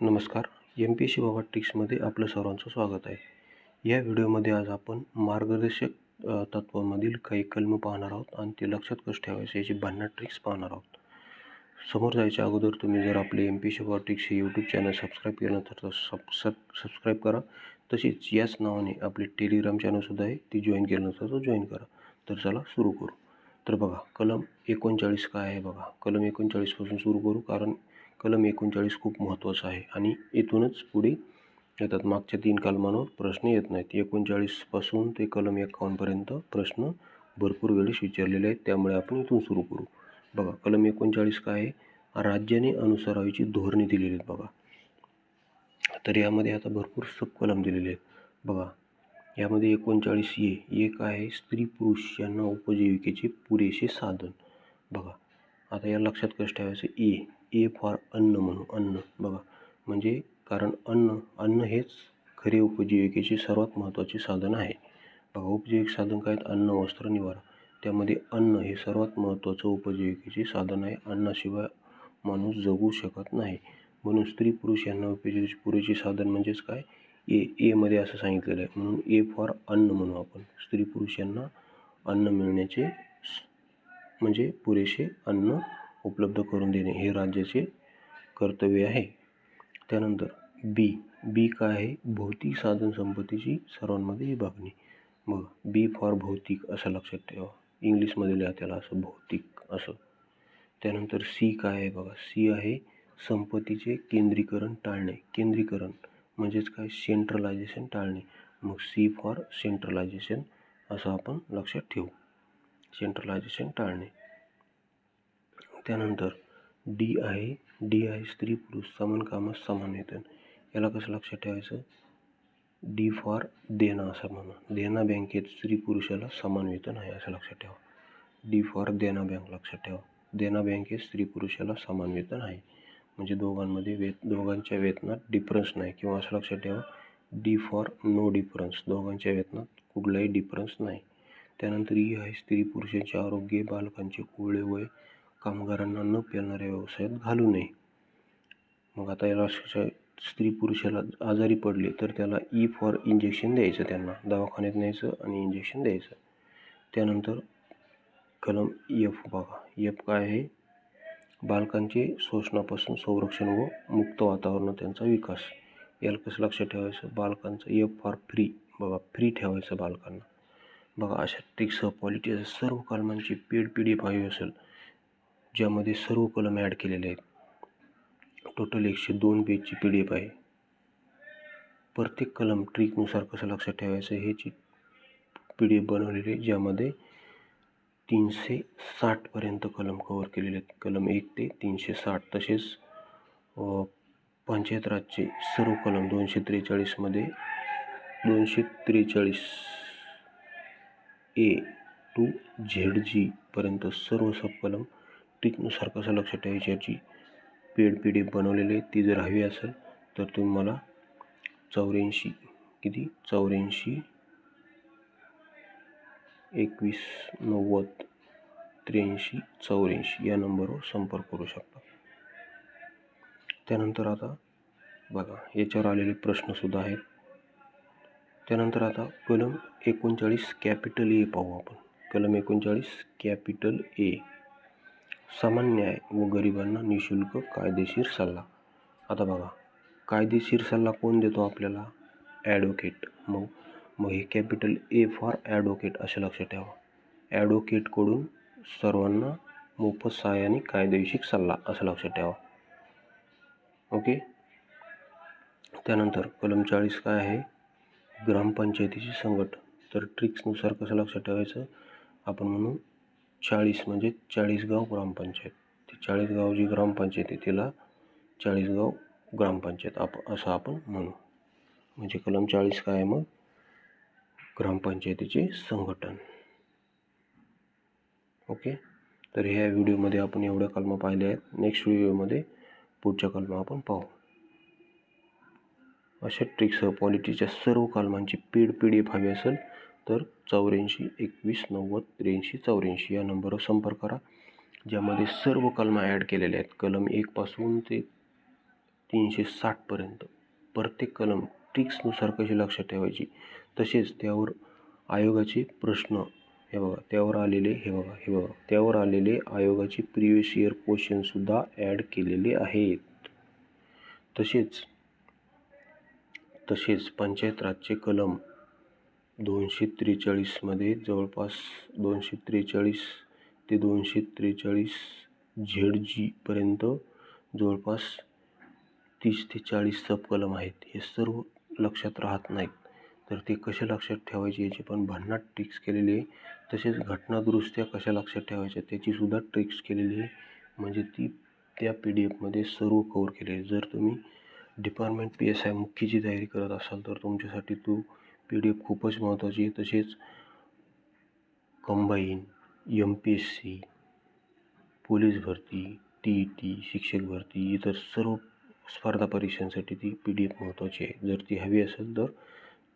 नमस्कार. M P S C बाबा ट्रिक्समध्ये आपलं सर्वांचं स्वागत आहे. या व्हिडिओमध्ये आज आपण मार्गदर्शक तत्वामधील काही कलम पाहणार आहोत आणि ते लक्षात कसं ठेवायचं याची भन्नाट ट्रिक्स पाहणार आहोत. समोर जायच्या अगोदर तुम्ही जर आपले एम पी एस सी बाबा हे यूट्यूब चॅनल सबस्क्राईब केलं तर सब सब सबस्क्राईब करा. तसेच याच नावाने आपले टेलिग्राम चॅनलसुद्धा आहे ती जॉईन केलं नसेल तर जॉईन करा. तर चला सुरू करू. तर बघा कलम एकोणचाळीस काय आहे बघा. कलम एकोणचाळीसपासून सुरू करू कारण कलम एकोणचाळीस खूप महत्त्वाचं आहे. आणि इथूनच पुढे येतात. मागच्या तीन कलमांवर प्रश्न येत नाहीत. एकोणचाळीसपासून ते कलम एकावन्नपर्यंत प्रश्न भरपूर वेळेस विचारलेले आहेत. त्यामुळे आपण इथून सुरू करू. बघा कलम एकोणचाळीस काय आहे? राज्याने अनुसरावीची धोरणे दिलेली आहेत बघा. तर यामध्ये आता भरपूर सब कलम दिलेले आहेत. बघा यामध्ये एकोणचाळीस ए एक आहे? स्त्री पुरुष यांना उपजीविकेचे पुरेसे साधन. बघा आता या लक्षात कसं ठेवायचं? ए. ए फॉर अन्न म्हणू अन्न. बघा म्हणजे कारण अन्न अन्न हेच खरे उपजीविकेचे सर्वात महत्त्वाचे साधन आहे. बघा उपजीविक साधन काय आहेत? अन्न वस्त्र निवारा. त्यामध्ये अन्न हे सर्वात महत्त्वाचं उपजीविकेचे साधन आहे. अन्नाशिवाय माणूस जगू शकत नाही. म्हणून स्त्री पुरुष यांना उपजीविकेचे पुरेसे साधन म्हणजेच काय? ए एमध्ये असं सांगितलेलं आहे. म्हणून ए फॉर अन्न म्हणू आपण. स्त्री पुरुष यांना अन्न मिळण्याचे म्हणजे पुरेसे अन्न उपलब्ध करून देणे हे राज्याचे कर्तव्य आहे. त्यानंतर बी बी काय आहे? भौतिक साधन संपत्तीची सर्वांमध्ये विभागणी. मग बी फॉर भौतिक असं लक्षात ठेवा. इंग्लिशमध्ये लिहा त्याला असं भौतिक असं. त्यानंतर सी काय आहे बघा? सी आहे संपत्तीचे केंद्रीकरण टाळणे. केंद्रीकरण म्हणजेच काय? सेंट्रलायझेशन टाळणे. मग सी फॉर सेंट्रलायझेशन असं आपण लक्षात ठेवू. सेंट्रलायझेशन टाळणे. त्यानंतर डी आहे डी आहे स्त्री पुरुष समान कामास समान वेतन. याला कसं लक्षात ठेवायचं? डी फॉर देना असं म्हणा देना बँकेत स्त्री पुरुषाला समान वेतन आहे असं लक्षात ठेवा. डी फॉर देना बँक लक्षात ठेवा. देना बँकेत स्त्री पुरुषाला समान वेतन आहे. म्हणजे दोघांमध्ये वेत दोघांच्या वेतनात डिफरन्स नाही. किंवा असं लक्षात ठेवा डी फॉर नो डिफरन्स दोघांच्या वेतनात कुठलाही डिफरन्स नाही. त्यानंतर ई आहे स्त्री पुरुषांचे आरोग्य बालकांचे कोवळे वय कामगारांना न पेलणाऱ्या व्यवसायात घालू नये. मग आता याला स्त्री पुरुषाला आजारी पडले तर त्याला ई फॉर इंजेक्शन द्यायचं त्यांना दवाखान्यात न्यायचं आणि इंजेक्शन द्यायचं. त्यानंतर कलम एफ बघा. एफ काय आहे? बालकांचे शोषणापासून संरक्षण व मुक्त वातावरण त्यांचा विकास. याला कसं लक्षात ठेवायचं? बालकांचं एफ फॉर फ्री बघा फ्री ठेवायचं बालकांना. बघा अशा ट्रिक्स पॉलिटीच्या सर्व कलमांची पेड पी डी असेल. ज्यामध्ये सर्व कलम ॲड केलेले आहेत. टोटल एकशे दोन पेजची पी डी एफ आहे. प्रत्येक कलम ट्रिकनुसार कसं लक्षात ठेवायचं? ह्याची पी डी एफ बनवलेली आहे ज्यामध्ये तीनशे साठपर्यंत कलम कवर केलेले आहेत. कलम एक ते तीनशे साठ तसेच पंचायत राजचे सर्व कलम दोनशे त्रेचाळीसमध्ये दोनशे त्रेचाळीस ए टू झेड जीपर्यंत सर्व सब कलम टिकनुसार कसं लक्षात ठेवायची याची पेड पी डी एफ बनवलेली आहे. ती जर हवी असेल तर तुम्ही मला चौऱ्याऐंशी किती? चौऱ्याऐंशी एकवीस नव्वद त्र्याऐंशी चौऱ्याऐंशी या नंबरवर संपर्क करू शकता. त्यानंतर आता बघा याच्यावर आलेले प्रश्नसुद्धा आहेत. त्यानंतर आता कलम एकोणचाळीस कॅपिटल ए पाहू आपण. कलम एकोणचाळीस कॅपिटल ए. समान न्याय व गरिबांना निशुल्क कायदेशीर सल्ला. आता बघा कायदेशीर सल्ला कोण देतो आपल्याला? ॲडव्होकेट. मग मग हे कॅपिटल ए फॉर ॲडव्होकेट असे लक्षात ठेवा. ॲडव्होकेटकडून सर्वांना मोफत सहाय्याने कायदेशीर सल्ला असं लक्षात ठेवा. ओके? त्यानंतर कलम चाळीस काय आहे? ग्रामपंचायतीची संघट तर ट्रिक्सनुसार कसं लक्षात ठेवायचं? आपण म्हणून चाळीस म्हणजे चाळीसगाव ग्रामपंचायत. ती चाळीसगाव जी ग्रामपंचायत आहे तिला चाळीसगाव ग्रामपंचायत आप असं आपण म्हणू. म्हणजे कलम चाळीस काय मग? ग्रामपंचायतीचे संघटन. ओके? तर ह्या व्हिडिओमध्ये आपण एवढ्या कलमा पाहिल्या आहेत. नेक्स्ट व्हिडिओमध्ये पुढच्या कलमा आपण पाहू. अशा ट्रिक्स पॉलिटीच्या सर्व कलमांची पीड पी डी एफ हवी असेल तर चौऱ्याऐंशी एकवीस नव्वद त्र्याऐंशी चौऱ्याऐंशी या नंबरवर संपर्क करा. ज्यामध्ये सर्व कलमा ॲड केलेल्या आहेत. कलम एकपासून ते तीनशे साठपर्यंत प्रत्येक कलम ट्रिक्सनुसार कशी लक्षात ठेवायची? तसेच त्यावर आयोगाचे प्रश्न हे बघा त्यावर आलेले हे बघा हे बघा त्यावर आलेले आयोगाचे प्रिवियस इयर क्वेश्चनसुद्धा ॲड केलेले आहेत. तसेच तसेच पंचायत राजचे कलम दोनशे त्रेचाळीसमध्ये जवळपास दोनशे त्रेचाळीस ते दोनशे त्रेचाळीस झेड जीपर्यंत जवळपास तीस ते चाळीस सब कलम आहेत. हे सर्व लक्षात राहत नाहीत. तर ते कसे लक्षात ठेवायचे याची पण भन्नाट ट्रिक्स केलेली आहे. तसेच घटनादुरुस्त्या कशा लक्षात ठेवायच्या त्याचीसुद्धा ट्रिक्स केलेली आहे. म्हणजे ती त्या पी डी एफमध्ये सर्व कवर केले आहे. जर तुम्ही डिपार्टमेंट पी एस आय मुख्यची तयारी करत असाल तर तुमच्यासाठी तो पी डी एफ खूपच महत्त्वाची आहे. तसेच combine M P S C police भरती टी ई टी शिक्षक भरती इतर सर्व स्पर्धा परीक्षांसाठी ती पी डी एफ महत्त्वाची आहे. जर ती हवी असेल तर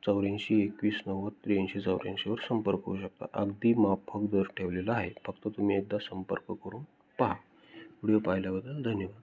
चौऱ्याऐंशी एकवीस नव्वद त्र्याऐंशी चौऱ्याऐंशीवर संपर्क होऊ शकता. अगदी माफक दर ठेवलेला आहे. फक्त तुम्ही एकदा संपर्क करून पहा. व्हिडिओ पाहिल्याबद्दल धन्यवाद.